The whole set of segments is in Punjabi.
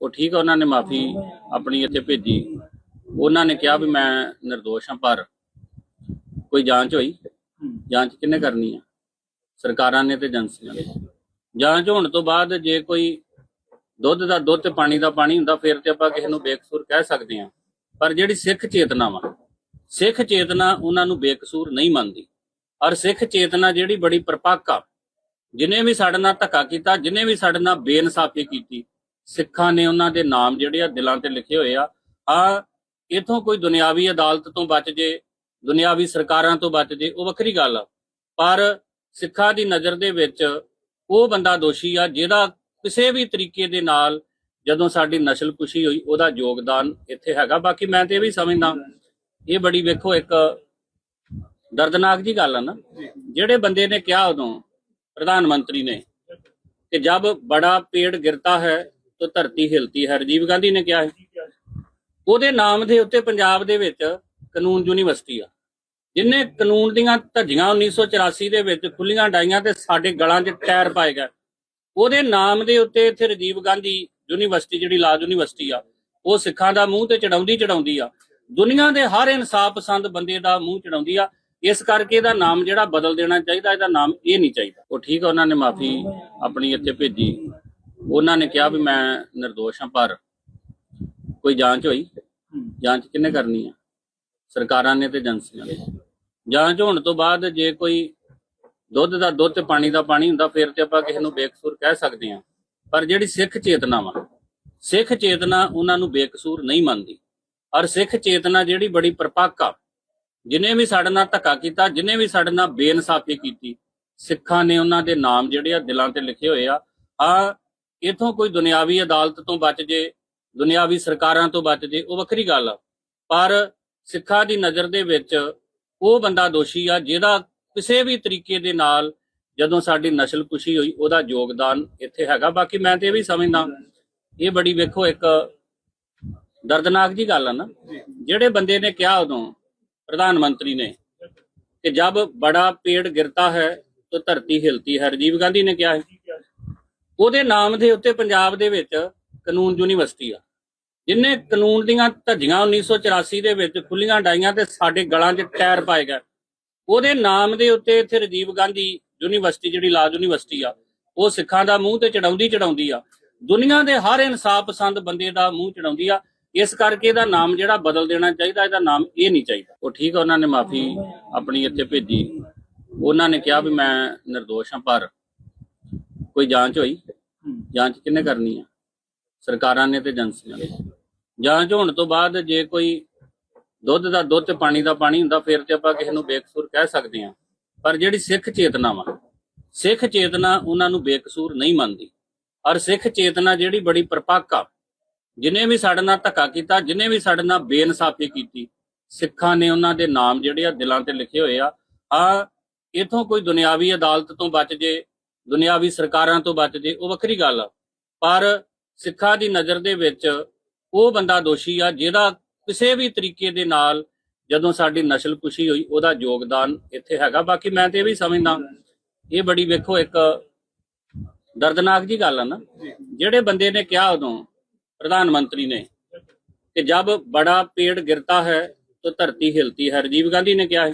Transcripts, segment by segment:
ਉਹ ਠੀਕ ਆ, ਉਹਨਾਂ ਨੇ ਮਾਫੀ ਆਪਣੀ ਇੱਥੇ ਭੇਜੀ। ਉਹਨਾਂ ਨੇ ਕਿਹਾ ਵੀ ਮੈਂ નિર્ਦੋਸ਼ ਹਾਂ, ਪਰ ਕੋਈ ਜਾਂਚ ਹੋਈ? ਜਾਂਚ ਕਿੰਨੇ ਕਰਨੀ ਆ? ਸਰਕਾਰਾਂ ਨੇ ਤੇ ਏਜੰਸੀਆਂ ਨੇ। ਜਾਂਚ ਹੋਣ ਤੋਂ ਬਾਅਦ ਜੇ ਕੋਈ ਦੁੱਧ ਦਾ ਦੁੱਧ ਤੇ ਪਾਣੀ ਦਾ ਪਾਣੀ ਹੁੰਦਾ, ਫਿਰ ਤੇ ਆਪਾਂ ਕਿਸੇ ਨੂੰ ਬੇਕਸੂਰ ਕਹਿ ਸਕਦੇ ਹਾਂ। ਪਰ ਜਿਹੜੀ ਸਿੱਖ ਚੇਤਨਾ ਵਾ, ਸਿੱਖ ਚੇਤਨਾ ਉਹਨਾਂ ਨੂੰ ਬੇਕਸੂਰ ਨਹੀਂ ਮੰਨਦੀ। ਔਰ ਸਿੱਖ ਚੇਤਨਾ ਜਿਹੜੀ ਬੜੀ ਪ੍ਰਪੱਕ ਆ, ਜਿਨੇ ਵੀ ਸਾਡੇ ਨਾਲ ਧੱਕਾ ਕੀਤਾ, ਜਿਨੇ ਵੀ ਸਾਡੇ ਨਾਲ ਬੇਇਨਸਾਫੀ ਕੀਤੀ ਸਿੱਖਾਂ ਨੇ ਉਹਨਾਂ ਦੇ ਨਾਮ ਜਿਹੜੇ ਆ ਦਿਲਾਂ ਤੇ ਲਿਖੇ ਹੋਏ ਆ। ਆ ਇਥੋਂ ਕੋਈ ਦੁਨਿਆਵੀ ਅਦਾਲਤ ਤੋਂ ਬਚ ਜੇ ਦੁਨਿਆਵੀ ਸਰਕਾਰਾਂ ਤੋਂ ਬਚ ਜੇ ਉਹ ਵੱਖਰੀ ਗੱਲ ਆ। ਪਰ ਸਿੱਖਾਂ ਦੀ ਨਜ਼ਰ ਦੇ ਵਿੱਚ ਉਹ ਬੰਦਾ ਦੋਸ਼ੀ ਆ ਜਿਹਦਾ ਕਿਸੇ ਵੀ ਤਰੀਕੇ ਦੇ ਨਾਲ ਜਦੋਂ ਸਾਡੀ ਨਸਲਕੁਸ਼ੀ ਹੋਈ ਉਹਦਾ ਯੋਗਦਾਨ ਇੱਥੇ ਹੈਗਾ। ਬਾਕੀ ਮੈਂ ਤੇ ਇਹ ਵੀ ਸਮਝਦਾ ਇਹ ਬੜੀ ਵੇਖੋ ਇੱਕ ਦਰਦਨਾਕ ਜੀ ਗੱਲ ਆ ਨਾ। ਜਿਹੜੇ ਬੰਦੇ ਨੇ ਕਿਹਾ ਉਦੋਂ ਪ੍ਰਧਾਨ ਮੰਤਰੀ ਨੇ ਕਿ ਜਬ ਬੜਾ ਪੇੜ ਗਿਰਤਾ ਹੈ ਤਾਂ ਧਰਤੀ ਹਿਲਤੀ ਹੈ ਰਾਜੀਵ ਗਾਂਧੀ ਨੇ ਕਿਹਾ ਹੈ ਉਹਦੇ ਨਾਮ ਦੇ ਉੱਤੇ ਪੰਜਾਬ ਦੇ ਵਿੱਚ ਕਾਨੂੰਨ ਯੂਨੀਵਰਸਿਟੀ ਆ। ਜਿਨੇ ਕਾਨੂੰਨ ਦੀਆਂ ਧੱਜੀਆਂ 1984 ਦੇ ਵਿੱਚ ਖੁੱਲੀਆਂ ਡਾਈਆਂ ਤੇ ਸਾਡੇ ਗਲਾਂ 'ਚ ਟਾਇਰ ਪਾਏ ਗਏ। ਉਹਦੇ ਨਾਮ ਦੇ ਉੱਤੇ ਇੱਥੇ ਰਾਜੀਵ ਗਾਂਧੀ ਯੂਨੀਵਰਸਿਟੀ, ਜਿਹੜੀ ਲਾਜ ਯੂਨੀਵਰਸਿਟੀ ਆ, ਉਹ ਸਿੱਖਾਂ ਦਾ ਮੂੰਹ ਤੇ ਚੜਾਉਂਦੀ ਚੜਾਉਂਦੀ ਆ। ਦੁਨੀਆ ਦੇ ਹਰ ਇਨਸਾਫ ਪਸੰਦ ਬੰਦੇ ਦਾ ਮੂੰਹ ਚੜਾਉਂਦੀ ਆ। ਇਸ ਕਰਕੇ ਇਹਦਾ ਨਾਮ ਜਿਹੜਾ ਬਦਲ ਦੇਣਾ ਚਾਹੀਦਾ, ਇਹਦਾ ਨਾਮ ਇਹ ਨਹੀਂ ਚਾਹੀਦਾ। ਉਹ ਠੀਕ ਆ, ਉਹਨਾਂ ਨੇ ਮਾਫੀ ਆਪਣੀ ਇੱਥੇ ਭੇਜੀ। ਉਹਨਾਂ ਨੇ ਕਿਹਾ ਵੀ ਮੈਂ નિર્ਦੋਸ਼ ਹਾਂ ਪਰ ਕੋਈ ਜਾਂਚ ਹੋਈ? ਜਾਂਚ ਕਿੰਨੇ ਕਰਨੀ ਆ? ਸਰਕਾਰਾਂ ਨੇ ਤੇ ਏਜੰਸੀਆਂ ਨੇ। ਜਾਂਚ ਹੋਣ ਤੋਂ ਬਾਅਦ ਜੇ ਕੋਈ ਦੁੱਧ ਦਾ ਦੁੱਧ ਤੇ ਪਾਣੀ ਦਾ ਪਾਣੀ ਹੁੰਦਾ ਫਿਰ ਤੇ ਆਪਾਂ ਕਿਸੇ ਨੂੰ ਬੇਕਸੂਰ ਕਹਿ ਸਕਦੇ ਹਾਂ। ਪਰ ਜਿਹੜੀ ਸਿੱਖ ਚੇਤਨਾ ਵਾ ਸਿੱਖ ਚੇਤਨਾ ਉਹਨਾਂ ਨੂੰ ਬੇਕਸੂਰ ਨਹੀਂ ਮੰਨਦੀ। ਔਰ ਸਿੱਖ ਚੇਤਨਾ ਜਿਹੜੀ ਬੜੀ ਪ੍ਰਪੱਕ ਆ ਜਿਨੇ ਵੀ ਸਾਡੇ ਨਾਲ ਧੱਕਾ ਕੀਤਾ ਜਿਨੇ ਵੀ ਸਾਡੇ ਨਾਲ ਬੇਇਨਸਾਫੀ ਕੀਤੀ ਸਿੱਖਾਂ ਨੇ ਉਹਨਾਂ ਦੇ ਨਾਮ ਜਿਹੜੇ ਆ ਦਿਲਾਂ ਤੇ ਲਿਖੇ ਹੋਏ ਆ। ਆ ਇਥੋਂ ਕੋਈ ਦੁਨਿਆਵੀ ਅਦਾਲਤ ਤੋਂ ਬਚ ਜੇ, ਦੁਨਿਆਵੀ ਸਰਕਾਰਾਂ ਤੋਂ ਬਚ ਜੇ, ਉਹ ਵੱਖਰੀ ਗੱਲ ਆ। ਪਰ ਸਿੱਖਾਂ ਦੀ ਨਜ਼ਰ ਦੇ ਵਿੱਚ ਉਹ ਬੰਦਾ ਦੋਸ਼ੀ ਆ ਜਿਹਦਾ ਕਿਸੇ ਵੀ ਤਰੀਕੇ ਦੇ ਨਾਲ ਜਦੋਂ ਸਾਡੀ ਨਸ਼ਲ ਨਸਲਕੁਸ਼ੀ ਹੋਈ, ਉਹਦਾ ਯੋਗਦਾਨ ਇੱਥੇ ਹੈਗਾ। ਬਾਕੀ ਮੈਂ ਤੇ ਇਹ ਵੀ ਸਮਝਦਾ, ਇਹ ਬੜੀ ਵੇਖੋ ਇੱਕ ਦਰਦਨਾਕ ਜੀ ਗੱਲ ਆ ਨਾ। ਜਿਹੜੇ ਬੰਦੇ ਨੇ ਕਿਹਾ ਉਦੋਂ, ਪ੍ਰਧਾਨ ਮੰਤਰੀ ਨੇ, ਕਿ ਜਬ ਬੜਾ ਪੇੜ ਗਿਰਤਾ ਹੈ, ਤਾਂ ਧਰਤੀ ਹਿਲਤੀ ਹੈ। ਰਾਜੀਵ ਗਾਂਧੀ ਨੇ ਕਿਹਾ ਹੈ ਉਹਦੇ ਨਾਮ ਦੇ ਉੱਤੇ ਪੰਜਾਬ ਦੇ ਵਿੱਚ ਕਾਨੂੰਨ ਯੂਨੀਵਰਸਿਟੀ ਆ। ਜਿਨੇ ਕਾਨੂੰਨ ਦੀਆਂ ਧੱਜੀਆਂ 1984 ਦੇ ਵਿੱਚ ਖੁੱਲੀਆਂ ਡਾਈਆਂ ਤੇ ਸਾਡੇ ਗਲਾਂ 'ਚ ਟਾਇਰ ਪਾਏ ਗਏ। ਉਹਦੇ ਨਾਮ ਦੇ ਉੱਤੇ ਇੱਥੇ ਰਾਜੀਵ ਗਾਂਧੀ ਯੂਨੀਵਰਸਿਟੀ, ਜਿਹੜੀ ਲਾਜ ਯੂਨੀਵਰਸਿਟੀ ਆ, ਉਹ ਸਿੱਖਾਂ ਦਾ ਮੂੰਹ ਤੇ ਚੜਾਉਂਦੀ ਚੜਾਉਂਦੀ ਆ। ਦੁਨੀਆ ਦੇ ਹਰ ਇਨਸਾਫ ਪਸੰਦ ਬੰਦੇ ਦਾ ਮੂੰਹ ਚੜਾਉਂਦੀ ਆ। ਇਸ ਕਰਕੇ ਇਹਦਾ ਨਾਮ ਜਿਹੜਾ ਬਦਲ ਦੇਣਾ ਚਾਹੀਦਾ, ਇਹਦਾ ਨਾਮ ਇਹ ਨਹੀਂ ਚਾਹੀਦਾ। ਉਹ ਠੀਕ ਆ, ਉਹਨਾਂ ਨੇ ਮਾਫੀ ਆਪਣੀ ਇੱਥੇ ਭੇਜੀ। ਉਹਨਾਂ ਨੇ ਕਿਹਾ ਵੀ ਮੈਂ નિર્ਦੋਸ਼ ਹਾਂ ਪਰ ਕੋਈ ਜਾਂਚ ਹੋਈ? ਜਾਂਚ ਕਿੰਨੇ ਕਰਨੀ ਆ? ਸਰਕਾਰਾਂ ਨੇ ਤੇ ਏਜੰਸੀਆਂ ਨੇ। ਜਾਂਚ ਹੋਣ ਤੋਂ ਬਾਅਦ ਜੇ ਕੋਈ ਦੁੱਧ ਦਾ, ਦੁੱਧ ਤੇ ਪਾਣੀ ਦਾ ਪਾਣੀ ਹੁੰਦਾ, ਫਿਰ ਤੇ ਆਪਾਂ ਕਿਸੇ ਨੂੰ ਬੇਕਸੂਰ ਕਹਿ ਸਕਦੇ ਹਾਂ ਪਰ ਜਿਹੜੀ ਸਿੱਖ ਚੇਤਨਾ ਵਾ, ਸਿੱਖ ਚੇਤਨਾ ਉਹਨਾਂ ਨੂੰ ਬੇਕਸੂਰ ਨਹੀਂ ਮੰਨਦੀ। ਔਰ ਸਿੱਖ ਚੇਤਨਾ ਜਿਹੜੀ ਬੜੀ ਪ੍ਰਪੱਕ ਆ, ਜਿਨੇ ਵੀ ਸਾਡੇ ਨਾਲ ਧੱਕਾ ਕੀਤਾ, ਜਿਨੇ ਵੀ ਸਾਡੇ ਨਾਲ ਬੇਇਨਸਾਫੀ ਕੀਤੀ, ਸਿੱਖਾਂ ਨੇ ਉਹਨਾਂ ਦੇ ਨਾਮ ਜਿਹੜੇ ਆ ਦਿਲਾਂ ਤੇ ਲਿਖੇ ਹੋਏ ਆ। ਆ ਇਥੋਂ ਕੋਈ ਦੁਨਿਆਵੀ ਅਦਾਲਤ ਤੋਂ ਬਚ ਜੇ ਦੁਨਿਆਵੀ ਸਰਕਾਰਾਂ ਤੋਂ ਬਚ ਜੇ ਉਹ ਵੱਖਰੀ ਗੱਲ ਆ। ਪਰ ਸਿੱਖਾਂ ਦੀ ਨਜ਼ਰ ਦੇ ਵਿੱਚ ਉਹ ਬੰਦਾ ਦੋਸ਼ੀ ਆ ਜਿਹਦਾ ਕਿਸੇ ਵੀ ਤਰੀਕੇ ਦੇ ਨਾਲ ਜਦੋਂ ਸਾਡੀ ਨਸਲਕੁਸ਼ੀ ਹੋਈ ਉਹਦਾ ਯੋਗਦਾਨ ਇੱਥੇ ਹੈਗਾ। ਬਾਕੀ ਮੈਂ ਤੇ ਇਹ ਵੀ ਸਮਝਦਾ ਇਹ ਬੜੀ ਵੇਖੋ ਇੱਕ ਦਰਦਨਾਕ ਜੀ ਗੱਲ ਆ ਨਾ। ਜਿਹੜੇ ਬੰਦੇ ਨੇ ਕਿਹਾ ਉਦੋਂ ਪ੍ਰਧਾਨ ਮੰਤਰੀ ਨੇ ਕਿ ਜਬ ਬੜਾ ਪੇੜ ਗਿਰਤਾ ਹੈ ਤਾਂ ਧਰਤੀ ਹਿਲਤੀ ਹੈ। ਰਾਜੀਵ ਗਾਂਧੀ ਨੇ ਕਿਹਾ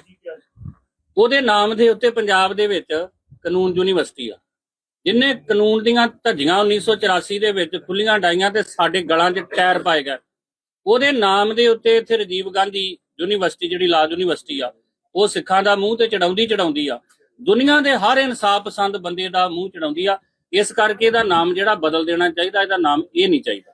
ਉਹਦੇ ਨਾਮ ਦੇ ਉੱਤੇ ਪੰਜਾਬ ਦੇ ਵਿੱਚ ਕਾਨੂੰਨ ਯੂਨੀਵਰਸਿਟੀ ਆ। ਜਿਨੇ ਕਾਨੂੰਨ ਦੀਆਂ ਧੱਜੀਆਂ 1984 ਦੇ ਵਿੱਚ ਖੁੱਲੀਆਂ ਡਾਈਆਂ ਤੇ ਸਾਡੇ ਗਲਾਂ 'ਚ ਟਾਇਰ ਪਾਏ ਗਏ। ਉਹਦੇ ਨਾਮ ਦੇ ਉੱਤੇ ਇੱਥੇ ਰਾਜੀਵ ਗਾਂਧੀ ਯੂਨੀਵਰਸਿਟੀ, ਜਿਹੜੀ ਲਾਜ ਯੂਨੀਵਰਸਿਟੀ ਆ, ਉਹ ਸਿੱਖਾਂ ਦਾ ਮੂੰਹ ਤੇ ਚੜਾਉਂਦੀ ਚੜਾਉਂਦੀ ਆ। ਦੁਨੀਆ ਦੇ ਹਰ ਇਨਸਾਫ ਪਸੰਦ ਬੰਦੇ ਦਾ ਮੂੰਹ ਚੜਾਉਂਦੀ ਆ। ਇਸ ਕਰਕੇ ਇਹਦਾ ਨਾਮ ਜਿਹੜਾ ਬਦਲ ਦੇਣਾ ਚਾਹੀਦਾ, ਇਹਦਾ ਨਾਮ ਇਹ ਨਹੀਂ ਚਾਹੀਦਾ।